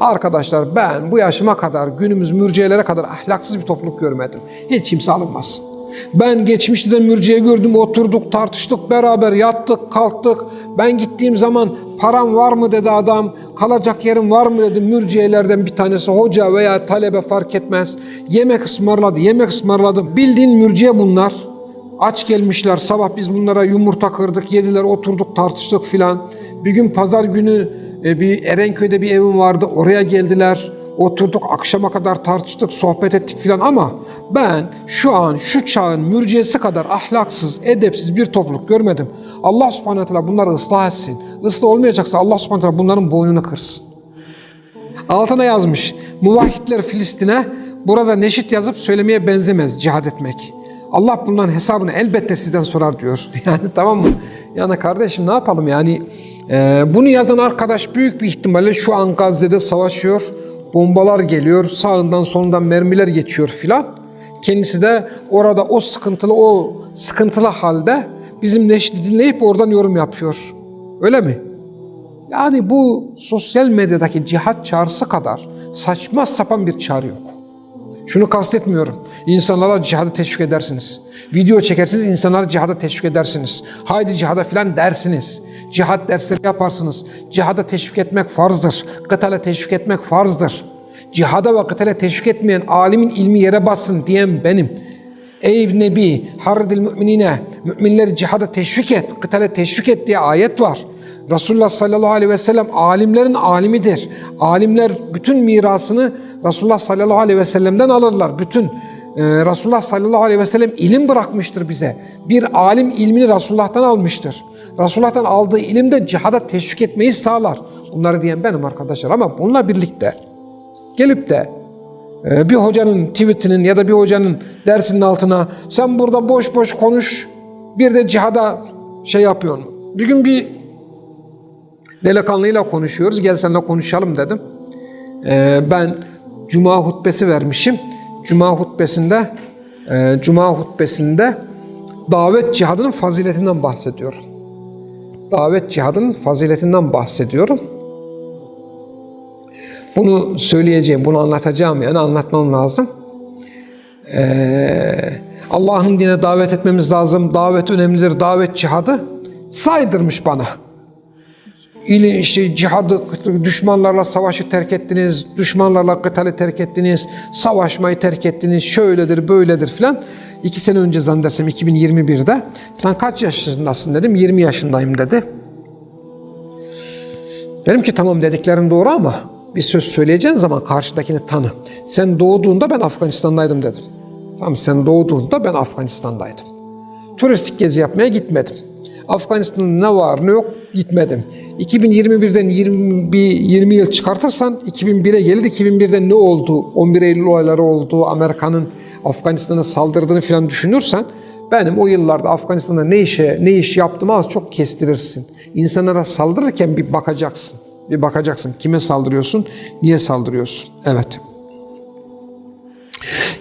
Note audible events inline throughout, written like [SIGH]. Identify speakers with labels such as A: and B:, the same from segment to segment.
A: Arkadaşlar ben bu yaşıma kadar günümüz mürciyelere kadar ahlaksız bir topluluk görmedim. Hiç kimse alınmaz. Ben geçmişte de mürciye gördüm, oturduk, tartıştık, beraber yattık, kalktık. Ben gittiğim zaman param var mı dedi adam, kalacak yerim var mı dedi mürciyelerden bir tanesi hoca veya talebe fark etmez. Yemek ısmarladı, yemek ısmarladım. Bildiğin mürciye bunlar. Aç gelmişler, sabah biz bunlara yumurta kırdık, yediler, oturduk, tartıştık filan. Bir gün pazar günü e, bir Erenköy'de bir evim vardı, oraya geldiler. Oturduk akşama kadar tartıştık, sohbet ettik filan ama ben şu an şu çağın mürciyesi kadar ahlaksız, edepsiz bir topluluk görmedim. Allah subhanahu wa ta'ala bunları ıslah etsin. Islah olmayacaksa Allah subhanahu wa ta'ala bunların boynunu kırsın. Altına yazmış. Muvahhidler Filistin'e burada neşit yazıp söylemeye benzemez cihad etmek. Allah bunların hesabını elbette sizden sorar diyor. [LAUGHS] Yani tamam mı? Yani kardeşim ne yapalım yani e, bunu yazan arkadaş büyük bir ihtimalle şu an Gazze'de savaşıyor. Bombalar geliyor, sağından solundan mermiler geçiyor filan. Kendisi de orada o sıkıntılı o sıkıntılı halde bizim neşri dinleyip oradan yorum yapıyor. Öyle mi? Yani bu sosyal medyadaki cihat çağrısı kadar saçma sapan bir çağrı yok. Şunu kastetmiyorum. İnsanlara cihadı teşvik edersiniz. Video çekersiniz, insanları cihada teşvik edersiniz. Haydi cihada filan dersiniz. Cihat dersleri yaparsınız. Cihada teşvik etmek farzdır. Kıtale teşvik etmek farzdır. Cihada ve kıtale teşvik etmeyen alimin ilmi yere bassın diyen benim. Ey Nebi, harridil müminine, müminleri cihada teşvik et, kıtale teşvik et diye ayet var. Resulullah sallallahu aleyhi ve sellem alimlerin alimidir. Alimler bütün mirasını Resulullah sallallahu aleyhi ve sellem'den alırlar. Bütün e, Resulullah sallallahu aleyhi ve sellem ilim bırakmıştır bize. Bir alim ilmini Resulullah'tan almıştır. Resulullah'tan aldığı ilim de cihada teşvik etmeyi sağlar. Bunları diyen benim arkadaşlar ama bununla birlikte gelip de ee, bir hocanın tweetinin ya da bir hocanın dersinin altına sen burada boş boş konuş bir de cihada şey yapıyorsun. Bir gün bir delikanlıyla konuşuyoruz gel seninle konuşalım dedim. Ee, ben cuma hutbesi vermişim. Cuma hutbesinde e, cuma hutbesinde davet cihadının faziletinden bahsediyorum. Davet cihadının faziletinden bahsediyorum. Bunu söyleyeceğim, bunu anlatacağım yani anlatmam lazım. Ee, Allah'ın dine davet etmemiz lazım. Davet önemlidir, davet cihadı saydırmış bana. İli işte cihadı, düşmanlarla savaşı terk ettiniz, düşmanlarla kıtali terk ettiniz, savaşmayı terk ettiniz, şöyledir, böyledir filan. İki sene önce zannedersem 2021'de. Sen kaç yaşındasın dedim, 20 yaşındayım dedi. Dedim ki tamam dediklerin doğru ama bir söz söyleyeceğin zaman karşıdakini tanı. Sen doğduğunda ben Afganistan'daydım dedim. Tamam sen doğduğunda ben Afganistan'daydım. Turistik gezi yapmaya gitmedim. Afganistan'da ne var ne yok gitmedim. 2021'den 20, bir 20 yıl çıkartırsan 2001'e gelir. 2001'de ne oldu? 11 Eylül olayları oldu. Amerika'nın Afganistan'a saldırdığını falan düşünürsen benim o yıllarda Afganistan'da ne işe ne iş yaptığımı az çok kestirirsin. İnsanlara saldırırken bir bakacaksın. Bir bakacaksın kime saldırıyorsun, niye saldırıyorsun. Evet.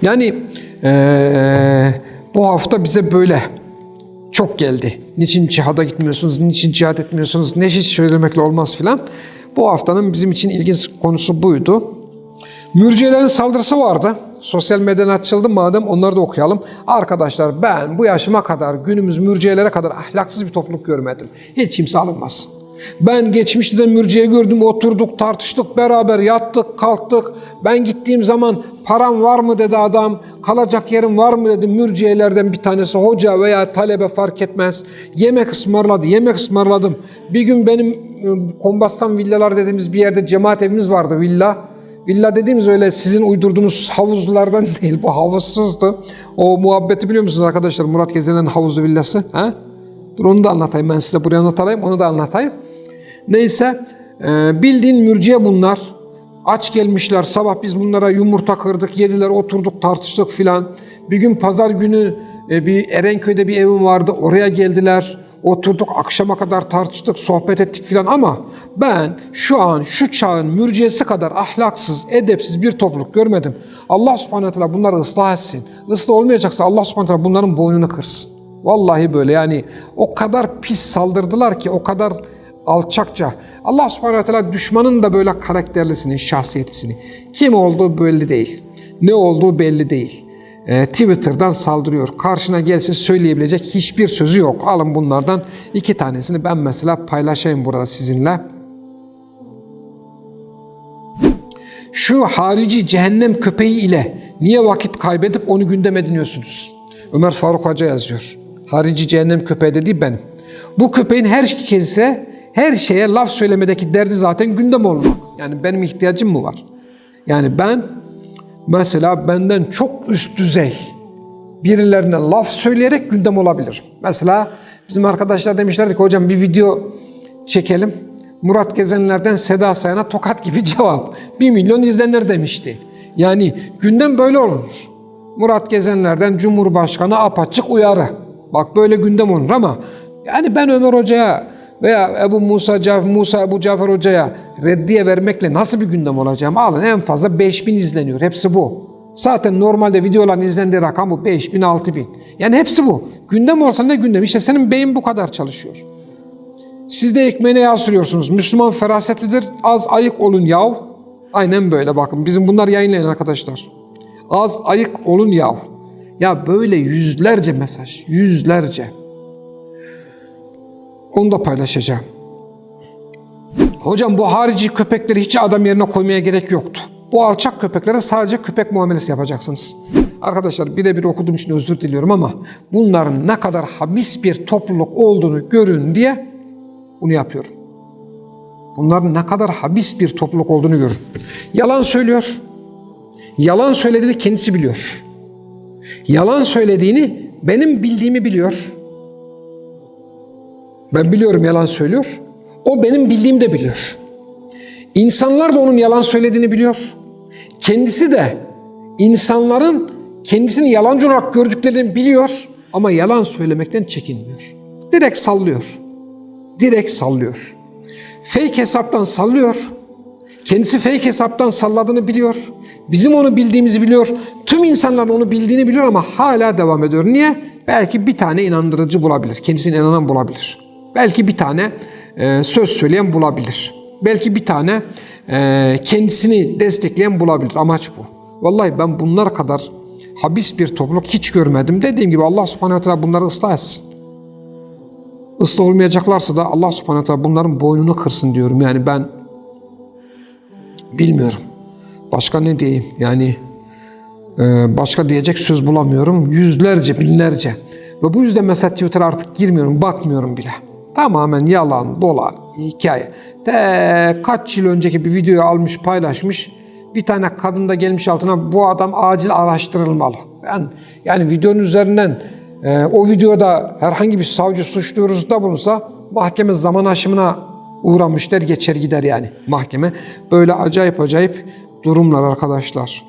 A: Yani ee, bu hafta bize böyle çok geldi. Niçin cihada gitmiyorsunuz, niçin cihad etmiyorsunuz, ne hiç söylemekle olmaz filan. Bu haftanın bizim için ilginç konusu buydu. Mürciyelerin saldırısı vardı. Sosyal medyadan açıldı madem onları da okuyalım. Arkadaşlar ben bu yaşıma kadar günümüz mürciyelere kadar ahlaksız bir topluluk görmedim. Hiç kimse alınmaz. Ben geçmişte de mürciye gördüm, oturduk, tartıştık, beraber yattık, kalktık. Ben gittiğim zaman param var mı dedi adam, kalacak yerim var mı dedi mürciyelerden bir tanesi hoca veya talebe fark etmez. Yemek ısmarladı, yemek ısmarladım. Bir gün benim e, Kombassan villalar dediğimiz bir yerde cemaat evimiz vardı villa. Villa dediğimiz öyle sizin uydurduğunuz havuzlardan [LAUGHS] değil, bu havuzsuzdu. O muhabbeti biliyor musunuz arkadaşlar? Murat Gezen'in havuzlu villası. Ha? Dur onu da anlatayım ben size buraya not alayım, onu da anlatayım. Neyse e, bildiğin mürciye bunlar. Aç gelmişler sabah biz bunlara yumurta kırdık yediler oturduk tartıştık filan. Bir gün pazar günü e, bir Erenköy'de bir evim vardı oraya geldiler. Oturduk akşama kadar tartıştık sohbet ettik filan ama ben şu an şu çağın mürciyesi kadar ahlaksız edepsiz bir topluluk görmedim. Allah subhanahu teala bunları ıslah etsin. Islah olmayacaksa Allah subhanahu teala bunların boynunu kırsın. Vallahi böyle yani o kadar pis saldırdılar ki o kadar alçakça. Allah subhanahu ve teala düşmanın da böyle karakterlisini, şahsiyetlisini. Kim olduğu belli değil. Ne olduğu belli değil. Ee, Twitter'dan saldırıyor. Karşına gelse söyleyebilecek hiçbir sözü yok. Alın bunlardan iki tanesini ben mesela paylaşayım burada sizinle. Şu harici cehennem köpeği ile niye vakit kaybedip onu gündem ediniyorsunuz? Ömer Faruk Hoca yazıyor. Harici cehennem köpeği dediği benim. Bu köpeğin herkese, her şeye laf söylemedeki derdi zaten gündem olmak. Yani benim ihtiyacım mı var? Yani ben mesela benden çok üst düzey birilerine laf söyleyerek gündem olabilir. Mesela bizim arkadaşlar demişlerdi ki hocam bir video çekelim. Murat Gezenler'den Seda Sayan'a tokat gibi [LAUGHS] cevap. 1 milyon izlenir demişti. Yani gündem böyle olur. Murat Gezenler'den Cumhurbaşkanı apaçık uyarı. Bak böyle gündem olur ama yani ben Ömer Hoca'ya veya Ebu Musa, Caf Musa Ebu Cafer Hoca'ya reddiye vermekle nasıl bir gündem olacağım? Alın en fazla 5000 izleniyor. Hepsi bu. Zaten normalde videoların izlendiği rakam bu 5000, 6000. Yani hepsi bu. Gündem olsa ne gündem? İşte senin beyin bu kadar çalışıyor. Siz de ekmeğine yağ sürüyorsunuz. Müslüman ferasetlidir. Az ayık olun yav. Aynen böyle bakın. Bizim bunlar yayınlayın arkadaşlar. Az ayık olun yav. Ya böyle yüzlerce mesaj. Yüzlerce. Onu da paylaşacağım. Hocam bu harici köpekleri hiç adam yerine koymaya gerek yoktu. Bu alçak köpeklere sadece köpek muamelesi yapacaksınız. Arkadaşlar birebir okuduğum için özür diliyorum ama bunların ne kadar habis bir topluluk olduğunu görün diye bunu yapıyorum. Bunların ne kadar habis bir topluluk olduğunu görün. Yalan söylüyor. Yalan söylediğini kendisi biliyor. Yalan söylediğini benim bildiğimi biliyor. Ben biliyorum yalan söylüyor. O benim bildiğimi de biliyor. İnsanlar da onun yalan söylediğini biliyor. Kendisi de insanların kendisini yalancı olarak gördüklerini biliyor ama yalan söylemekten çekinmiyor. Direkt sallıyor. Direkt sallıyor. Fake hesaptan sallıyor. Kendisi fake hesaptan salladığını biliyor. Bizim onu bildiğimizi biliyor. Tüm insanların onu bildiğini biliyor ama hala devam ediyor. Niye? Belki bir tane inandırıcı bulabilir. Kendisine inanan bulabilir. Belki bir tane e, söz söyleyen bulabilir. Belki bir tane e, kendisini destekleyen bulabilir. Amaç bu. Vallahi ben bunlar kadar habis bir topluluk hiç görmedim. Dediğim gibi Allah subhanahu teala bunları ıslah etsin. Islah olmayacaklarsa da Allah subhanahu teala bunların boynunu kırsın diyorum. Yani ben bilmiyorum. Başka ne diyeyim? Yani e, başka diyecek söz bulamıyorum. Yüzlerce, binlerce. Ve bu yüzden mesela Twitter'a artık girmiyorum, bakmıyorum bile. Tamamen yalan, dolan, hikaye. De kaç yıl önceki bir videoyu almış, paylaşmış. Bir tane kadın da gelmiş altına bu adam acil araştırılmalı. Ben yani videonun üzerinden e, o videoda herhangi bir savcı suç duyurusunda bulunsa mahkeme zaman aşımına uğramış der geçer gider yani mahkeme. Böyle acayip acayip durumlar arkadaşlar.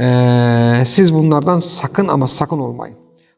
A: Ee, siz bunlardan sakın ama sakın olmayın.